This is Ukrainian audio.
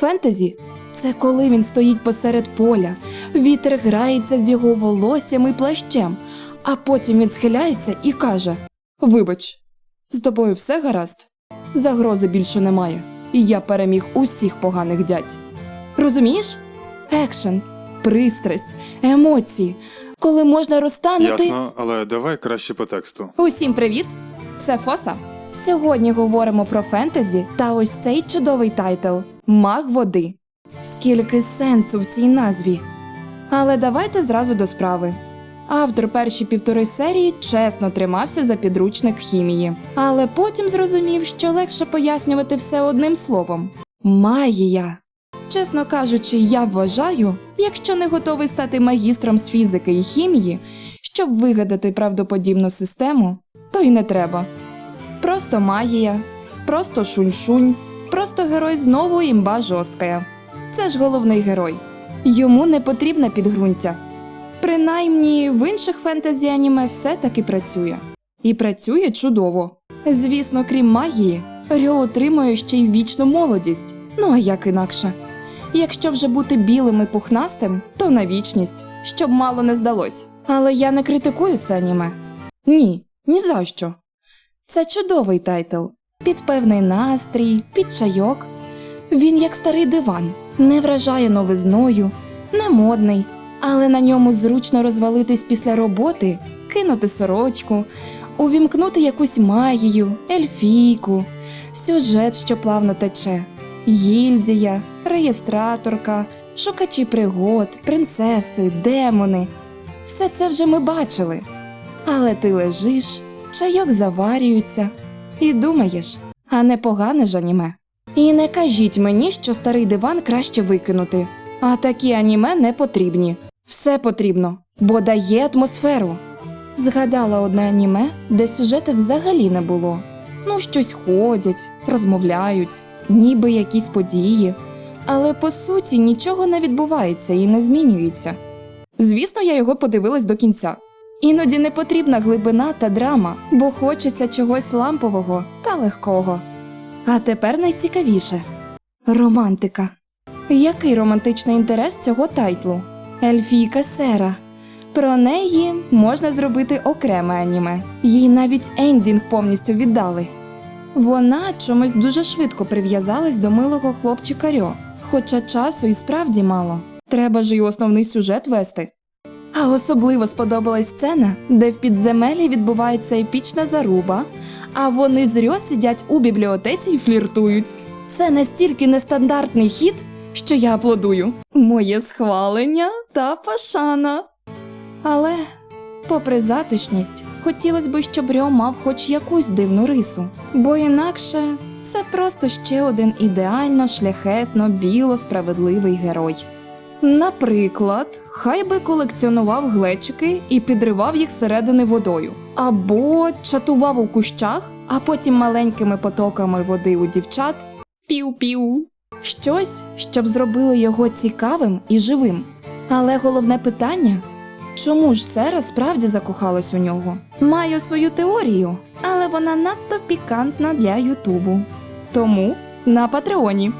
Фентезі це коли він стоїть посеред поля, вітер грається з його волоссям і плащем, а потім він схиляється і каже: Вибач, з тобою все гаразд? Загрози більше немає, і я переміг усіх поганих дядь. Розумієш? Екшен, пристрасть, емоції, коли можна розтанути. Ясно, але давай краще по тексту. Усім привіт! Це Фоса. Сьогодні говоримо про фентезі та ось цей чудовий тайтл Маг води. Скільки сенсу в цій назві. Але давайте зразу до справи. Автор перші півтори серії чесно тримався за підручник хімії, але потім зрозумів, що легше пояснювати все одним словом магія. Чесно кажучи, я вважаю, якщо не готовий стати магістром з фізики і хімії, щоб вигадати правдоподібну систему, то й не треба. Просто магія, просто шунь-шунь, просто герой знову імба жорсткая. Це ж головний герой. Йому не потрібне підґрунтя. Принаймні, в інших фентезі аніме все таки працює. І працює чудово. Звісно, крім магії, Рьо отримує ще й вічну молодість. Ну а як інакше? Якщо вже бути білим і пухнастим, то на вічність, щоб мало не здалось. Але я не критикую це аніме. Ні, ні за що. Це чудовий тайтл. Під певний настрій, під чайок. Він як старий диван, не вражає новизною, не модний, але на ньому зручно розвалитись після роботи, кинути сорочку, увімкнути якусь магію, ельфійку, сюжет, що плавно тече, гільдія, реєстраторка, шукачі пригод, принцеси, демони. Все це вже ми бачили. Але ти лежиш, чайок заварюється і думаєш, а непогане ж аніме. І не кажіть мені, що старий диван краще викинути. А такі аніме не потрібні. Все потрібно, бо дає атмосферу. Згадала одне аніме, де сюжету взагалі не було. Ну, щось ходять, розмовляють, ніби якісь події. Але по суті нічого не відбувається і не змінюється. Звісно, я його подивилась до кінця. Іноді не потрібна глибина та драма, бо хочеться чогось лампового та легкого. А тепер найцікавіше романтика. Який романтичний інтерес цього тайтлу? Ельфійка Сера. Про неї можна зробити окреме аніме. Їй навіть ендінг повністю віддали. Вона чомусь дуже швидко прив'язалась до милого хлопчика Рьо, хоча часу і справді мало. Треба ж і основний сюжет вести. А особливо сподобалась сцена, де в підземелі відбувається епічна заруба, а вони з Рьо сидять у бібліотеці і фліртують. Це настільки нестандартний хід, що я аплодую. Моє схвалення та пашана. Але, попри затишність, хотілося б, щоб Рьо мав хоч якусь дивну рису, бо інакше це просто ще один ідеально шляхетно біло справедливий герой. Наприклад, хай би колекціонував глечики і підривав їх зсередини водою, або чатував у кущах, а потім маленькими потоками води у дівчат пів-пів. Щось, щоб зробило його цікавим і живим. Але головне питання чому ж Сера справді закохалась у нього? Маю свою теорію, але вона надто пікантна для Ютубу. Тому на Патреоні.